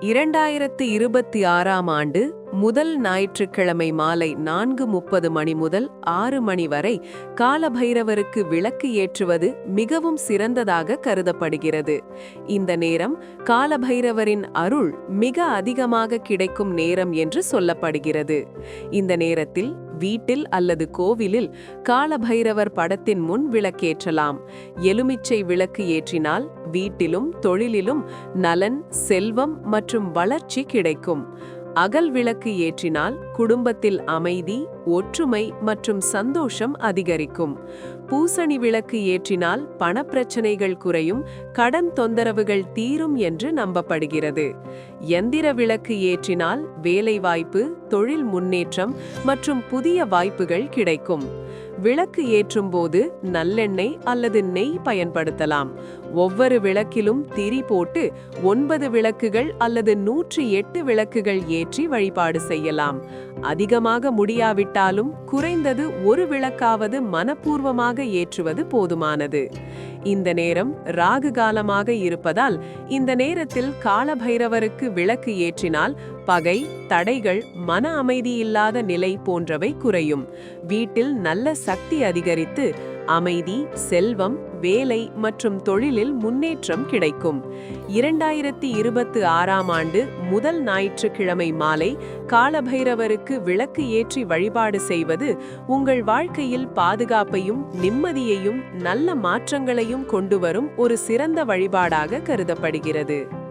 இரண்டாயிரத்து இருபத்தி ஆறாம் ஆண்டு முதல் ஞாயிற்றுக்கிழமை மாலை நான்கு முப்பது மணி முதல் ஆறு மணி வரை காலபைரவருக்கு விளக்கு ஏற்றுவது மிகவும் சிறந்ததாக கருதப்படுகிறது. இந்த நேரம் காலபைரவரின் அருள் மிக அதிகமாக கிடைக்கும் நேரம் என்று சொல்லப்படுகிறது. இந்த நேரத்தில் வீட்டில் அல்லது கோவிலில் காலபைரவர் படத்தின் முன் விளக்கேற்றலாம். எலுமிச்சை விளக்கு ஏற்றினால் வீட்டிலும் தொழிலிலும் நலன் செல்வம் மற்றும் வளர்ச்சி கிடைக்கும். அகல் விளக்கு ஏற்றினால் குடும்பத்தில் அமைதி ஒற்றுமை மற்றும் சந்தோஷம் அதிகரிக்கும். பூசணி விளக்கு ஏற்றினால் பணப்பிரச்சனைகள் குறையும் கடன் தொந்தரவுகள் தீரும் என்று நம்பப்படுகிறது. எந்திர விளக்கு ஏற்றினால் வேலைவாய்ப்பு தொழில் முன்னேற்றம் மற்றும் புதிய வாய்ப்புகள் கிடைக்கும். விளக்கு ஏற்றும் போது நல்லெண்ணெய் அல்லது நெய் பயன்படுத்தலாம். ஒவ்வொரு விளக்கிலும் திரி போட்டு ஒன்பது விளக்குகள் அல்லது நூற்றி எட்டு விளக்குகள் ஏற்றி வழிபாடு செய்யலாம். அதிகமாக முடியாவிட்டாலும் குறைந்தது ஒரு விளக்காவது மனப்பூர்வமாக ஏற்றுவது போதுமானது. இந்த நேரம் ராகு காலமாக இருப்பதால் இந்த நேரத்தில் காலபைரவருக்கு விளக்கு ஏற்றினால் பகை தடைகள் மன அமைதி இல்லாத நிலை போன்றவை குறையும். வீட்டில் நல்ல சக்தி அதிகரித்து அமைதி செல்வம் வேலை மற்றும் தொழிலில் முன்னேற்றம் கிடைக்கும். இரண்டாயிரத்தி இருபத்து ஆறாம் ஆண்டு முதல் ஞாயிற்றுக்கிழமை மாலை காலபைரவருக்கு விளக்கு ஏற்றி வழிபாடு செய்வது உங்கள் வாழ்க்கையில் பாதுகாப்பையும் நிம்மதியையும் நல்ல மாற்றங்களையும் கொண்டு வரும் ஒரு சிறந்த வழிபாடாக கருதப்படுகிறது.